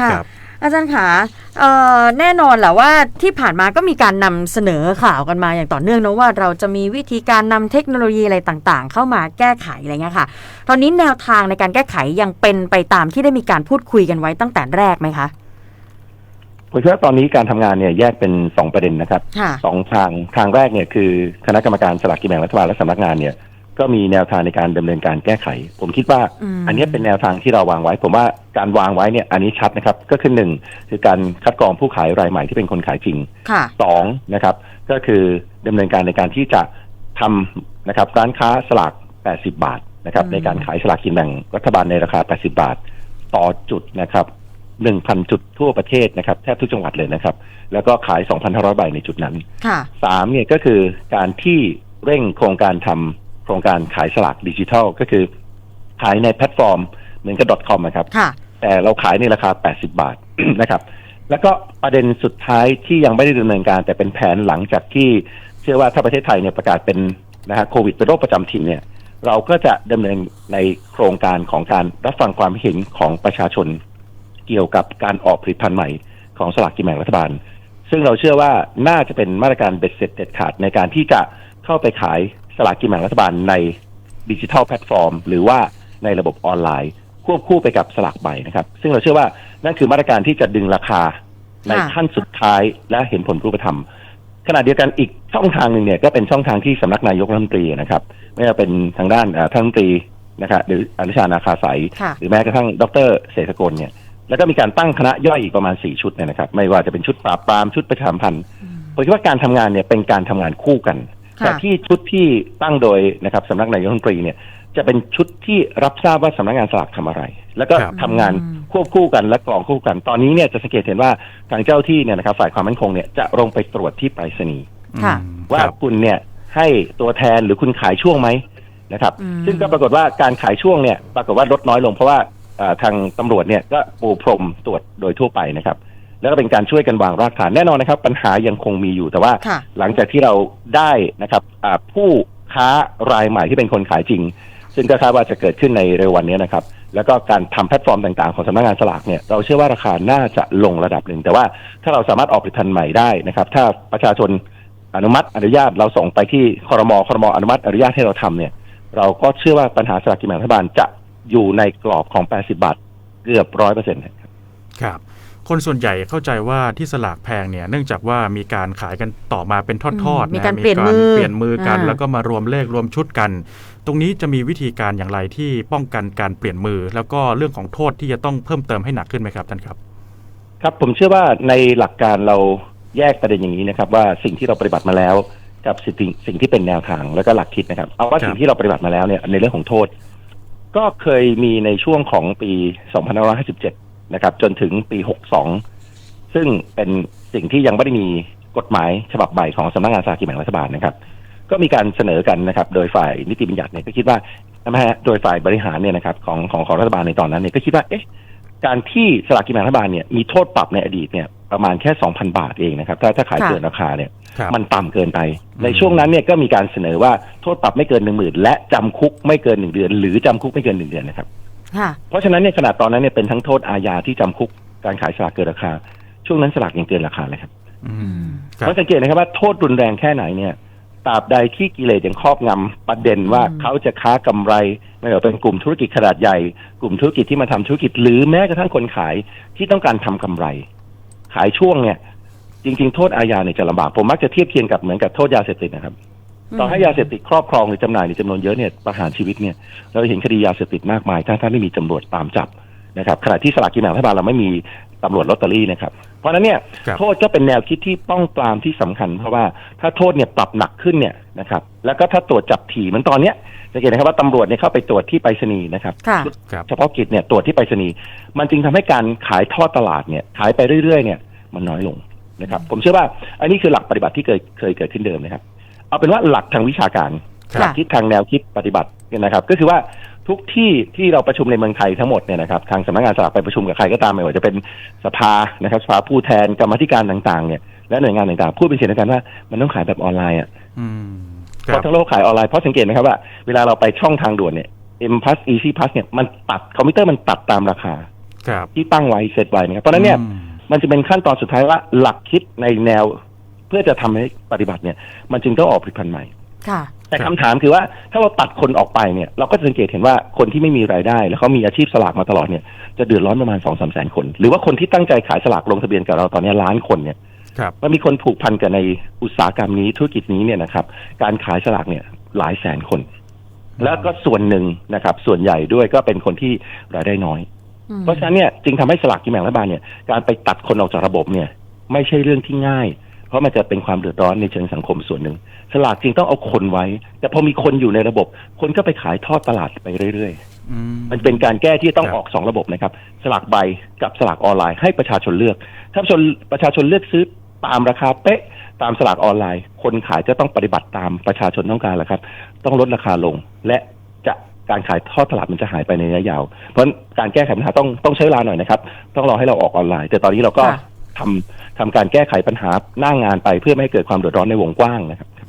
ค่ะ ครับ อาจารย์ขาเอ่อแน่นอนแหละว่าที่ผ่านมาก็มีการนำเสนอข่าวกันมาอย่างต่อเนื่องนะว่าเราจะมีวิธีการนำเทคโนโลยีอะไรต่างๆ เข้ามาแก้ไขอะไรเงี้ยค่ะ ตอนนี้แนวทางในการแก้ไขยังเป็นไปตามที่ได้มีการพูดคุยกันไว้ตั้งแต่แรกไหมคะ ผมคิดว่าตอนนี้การทำงานเนี่ยแยกเป็นสองประเด็นนะครับค่ะ สองทางทางแรกเนี่ยคือคณะกรรมการสลากกินแบ่งรัฐบาลและสำนักงานเนี่ย ก็มีแนวทางในการดำเนินการแก้ไข ผมคิดว่าอืมอันนี้เป็นแนวทางที่เราวางไว้ ผมว่าการวางไว้เนี่ยอันนี้ชัดนะครับ ก็คือหนึ่งคือการคัดกรองผู้ขายรายใหม่ที่เป็นคนขายจริงค่ะสองนะครับ ก็คือดำเนินการในการที่จะทำนะครับร้านค้าสลาก 80 บาทนะครับอืมในการขายสลากกินแบ่งรัฐบาลในราคา 80 บาท ต่อจุดนะครับ1,000จุดทั่วประเทศนะครับแทบทุกจังหวัดเลยนะครับ แล้วก็ขาย 2,500 ใบในจุดนั้นค่ะสามเนี่ยก็คือการที่เร่งโครงการทำ โครงการขายสลากดิจิทัล ก็คือ ขายในแพลตฟอร์มเหมือนกับ .com นะครับค่ะแต่เราขายในราคา 80 บาทนะครับ แล้วก็ประเด็นสุดท้ายที่ยังไม่ได้ดำเนินการ แต่เป็นแผนหลังจากที่เชื่อว่าถ้าประเทศไทยเนี่ยประกาศเป็นนะฮะโควิดเป็นโรคประจำถิ่นเนี่ย เราก็จะดำเนินในโครงการของการรับฟังความเห็นของประชาชน เกี่ยวกับการออกผลิตภัณฑ์ใหม่ของสลากกินแบ่งรัฐบาล ซึ่งเราเชื่อว่าน่าจะเป็นมาตรการเบ็ดเสร็จเด็ดขาดในการที่จะเข้าไปขาย สลากกินแบ่งรัฐบาลในดิจิทัลแพลตฟอร์ม หรือว่าในระบบออนไลน์ ควบคู่ไปกับสลากใบนะครับ ซึ่งเราเชื่อว่านั่นคือมาตรการที่จะดึงราคาในค่ะขั้นสุดท้ายและเห็นผลรูปธรรมขณะเดียวกันอีกช่องทางหนึ่งเนี่ยก็เป็นช่องทางที่สำนักนายกรัฐมนตรีนะครับ ไม่ว่าเป็นทางด้านเอ่อท่านรัฐมนตรีนะครับหรืออนุชานาคาสายค่ะหรือแม้กระทั่งดรเศรษฐกลเนี่ยแล้วก็มีการตั้งคณะย่อยอีกประมาณสี่ชุดเนี่ยนะครับ ไม่ว่าจะเป็นชุดปราบปรามชุดประชาสัมพันธ์ผมคิดว่าการทำงานเนี่ยเป็นการทำงานคู่กันค่ะ แต่ที่ชุดที่ตั้งโดยนะครับสำนักนายกรัฐมนตรีเนี่ยจะเป็นชุดที่รับทราบว่าสำนักงานสลากทำอะไร แล้วก็ครับทำงานควบคู่กันและกรองควบคู่กัน ตอนนี้เนี่ยจะสังเกตเห็นว่าทางเจ้าที่เนี่ยนะครับฝ่ายความมั่นคงเนี่ยจะลงไปตรวจที่ไปรษณีย์ค่ะอืมว่าครับคุณเนี่ยให้ตัวแทนหรือคุณขายช่วงไหมนะครับอืมซึ่งก็ปรากฏว่าการขายช่วงเนี่ยปรากฏว่าลดน้อยลงเพราะว่าเอ่อทางตำรวจเนี่ยก็ปูพรมตรวจโดยทั่วไปนะครับ แล้วก็เป็นการช่วยกันวางรากฐานแน่นอนนะครับ ปัญหายังคงมีอยู่แต่ว่า ค่ะหลังจากที่เราได้นะครับอ่าผู้ค้ารายใหม่ที่เป็นคนขายจริง ซึ่งก็คาดว่าจะเกิดขึ้นในเร็ววันนี้นะครับ แล้วก็การทำแพลตฟอร์มต่างๆ ของสำนักงานสลากเนี่ยเราเชื่อว่าราคาน่าจะลงระดับหนึ่ง แต่ว่าถ้าเราสามารถออกผลิตภัณฑ์ใหม่ได้นะครับ ถ้าประชาชนอนุมัติอนุญาตเราส่งไปที่คอรมอคอรมออนุมัติอนุญาตให้เราทำเนี่ย เราก็เชื่อว่าปัญหาสลากกินแบ่งรัฐบาลจะอยู่ในกรอบของ 80 บาทเกือบร้อยเปอร์เซ็นต์ครับ ค นส่วนใหญ่เข้าใจว่าที่สลากแพงเนี่ยเนื่องจากว่ามีการขายกันต่อมาเป็นทอดอืมๆมีนะการเปลี่ยนมือเปลี่ยนมือกันอ่าแล้วก็มารวมเลขรวมชุดกัน ตรงนี้จะมีวิธีการอย่างไรที่ป้องกันการเปลี่ยนมือ แล้วก็เรื่องของโทษที่จะต้องเพิ่มเติมให้หนักขึ้นไหมครับท่านครับ ครับผมเชื่อว่าในหลักการเราแยกประเด็นอย่างนี้นะครับว่าสิ่งที่เราปฏิบัติมาแล้ว กับสิ่งสิ่งที่เป็นแนวทางแล้วก็หลักคิดนะครับ เอาว่าครับสิ่งที่เราปฏิบัติมาแล้วเนี่ยในเรื่องของโทษ ก็เคยมีในช่วงของปี 2557 นะครับ จนถึงปี 62 ซึ่งเป็นสิ่งที่ยังไม่ได้มีกฎหมายฉบับใหม่ของสำนักงานสลากกินแบ่งรัฐบาลนะครับ ก็มีการเสนอกันนะครับ โดยฝ่ายนิติบัญญัติเนี่ยก็คิดว่านะฮะโดยฝ่ายบริหารเนี่ยนะครับของของของรัฐบาลในตอนนั้นเนี่ยก็คิดว่าเอ๊ะการที่สลากกินแบ่งรัฐบาลเนี่ยมีโทษปรับในอดีตเนี่ยประมาณแค่2,000บาทเองนะครับ ถ้าถ้าขายค่ะเกินราคาเนี่ยครับมันต่ำเกินไปอืมในช่วงนั้นเนี่ยก็มีการเสนอว่าโทษปรับไม่เกินหนึ่งหมื่นและจำคุกไม่เกินหนึ่งเดือน หรือจำคุกไม่เกินหนึ่งเดือนนะครับค่ะ เพราะฉะนั้นเนี่ยขนาดตอนนั้นเนี่ยเป็นทั้งโทษอาญาที่จำคุกการขายสลากเกินราคา ช่วงนั้นสลากยังเกินราคาเลยครับอืมคเพรับราะสังเกตนะครับว่าโทษรุนแรงแค่ไหนเนี่ยตราบใดที่กิเลสยังครอบงำประเด็นว่าอืมเขาจะค้ากำไรไม่ว่าเป็นกลุ่มธุรกิจขนาดใหญ่ กลุ่มธุรกิจที่มาทำธุรกิจ หรือแม้กระทั่งคนขายที่ต้องการทำกำไร ขายช่วงเนี่ย จริง ๆ โทษอาญาเนี่ยจะลำบาก ผมมักจะเทียบเคียงกับเหมือนกับโทษยาเสพติดนะครับ ต่อให้ยาเสพติดครอบครองหรือจำหน่ายในจำนวนเยอะเนี่ยประหารชีวิตเนี่ยเราเห็นคดียาเสพติดมากมาย ถ้าถ้าไม่มีตำรวจตามจับนะครับขณะที่สลากกินแบ่งรัฐบาลเราไม่มีตำรวจลอตเตอรี่นะครับ เพราะฉะนั้นเนี่ยครับโทษก็เป็นแนวคิดที่ป้องปรามที่สำคัญ เพราะว่าถ้าโทษเนี่ยปรับหนักขึ้นเนี่ยนะครับแล้วก็ถ้าตรวจจับถี่เหมือนตอนเนี้ยจะเห็นนะครับว่าตำรวจเนี่ยเข้าไปตรวจที่ไปรษณีย์นะครับค่ะครับ เฉพาะกิจเนี่ยตรวจที่ไปรษณีย์มันจึงทำให้การขายทอดตลาดเนี่ยขายไปเรื่อยๆเนี่ยมันน้อยลงนะครับ ผมเชื่อว่าอันนี้คือหลักปฏิบัติที่เคยเคยเกิดขึ้นเดิมนะครับ เอาเป็นว่าหลักทางวิชาการค่ะหลักคิดทางแนวคิดปฏิบัติเนี่ยนะครับ ก็คือว่าทุกที่ที่เราประชุมในเมืองไทยทั้งหมดเนี่ยนะครับทางสำนักงานสลากไปประชุมกับใครก็ตามไม่ว่าจะเป็นสภานะครับสภาผู้แทนกรรมาธิการต่างๆเนี่ยและหน่วยงานต่างๆพูดเป็นเสียงเดียวกันว่ามันต้องขายแบบออนไลน์อะอืมคเพรับราะทั้งโลกขายออนไลน์เพราะสังเกตนะครับว่าเวลาเราไปช่องทางด่วนเนี่ย M plus Easy plus เนี่ยมันตัดคอมพิวเตอร์มันตัดตามราคาครับที่ตั้งไว้เซตไว้นะครับเพราะฉะนั้นเนี่ยอืมมันจะเป็นขั้นตอนสุดท้ายว่าหลักคิดในแนว เพื่อจะทำให้ปฏิบัติเนี่ย มันจึงต้องออกผลิตภัณฑ์ใหม่ค่ะ แต่ครับคำถามคือว่าถ้าเราตัดคนออกไปเนี่ย เราก็จะสังเกตเห็นว่าคนที่ไม่มีรายได้ แล้วเขามีอาชีพสลากมาตลอดเนี่ยจะเดือดร้อนประมาณสองสามแสนคน หรือว่าคนที่ตั้งใจขายสลากลงทะเบียนกับเราตอนนี้ล้านคนเนี่ยครับมันมีคนผูกพันกันในอุตสาหกรรมนี้ธุรกิจนี้เนี่ยนะครับ การขายสลากเนี่ยหลายแสนคน แล้วก็ส่วนหนึ่งนะครับ ส่วนใหญ่ด้วยก็เป็นคนที่รายได้น้อยอืมเพราะฉะนั้นเนี่ยจึงทำให้สลากกินแบ่งรัฐบาลเนี่ยการไปตัดคนออกจากระบบเนี่ย ไม่ใช่เรื่องที่ง่าย เพราะมันจะเป็นความเดือดร้อนในเชิงสังคมส่วนหนึ่ง สลากจริงต้องเอาคนไว้ แต่พอมีคนอยู่ในระบบ คนก็ไปขายทอดตลาดไปเรื่อยอืมๆมันเป็นการแก้ที่ต้องครับออกสองระบบนะครับ สลากใบกับสลากออนไลน์ให้ประชาชนเลือก ถ้าประชาชนประชาชนเลือกซื้อตามราคาเป๊ะตามสลากออนไลน์ คนขายจะต้องปฏิบัติตามประชาชนต้องการแหละครับ ต้องลดราคาลงและจะการขายทอดตลาดมันจะหายไปในระยะยาว เพราะฉะนั้นการแก้ไขปัญหาต้องต้องใช้เวลาหน่อยนะครับ ต้องรอให้เราออกออนไลน์ แต่ตอนนี้เราก็ค่ะ ทำทำการแก้ไขปัญหาหน้างงานไปเพื่อไม่ให้เกิดความเดือดร้อนในวงกว้างนะครับ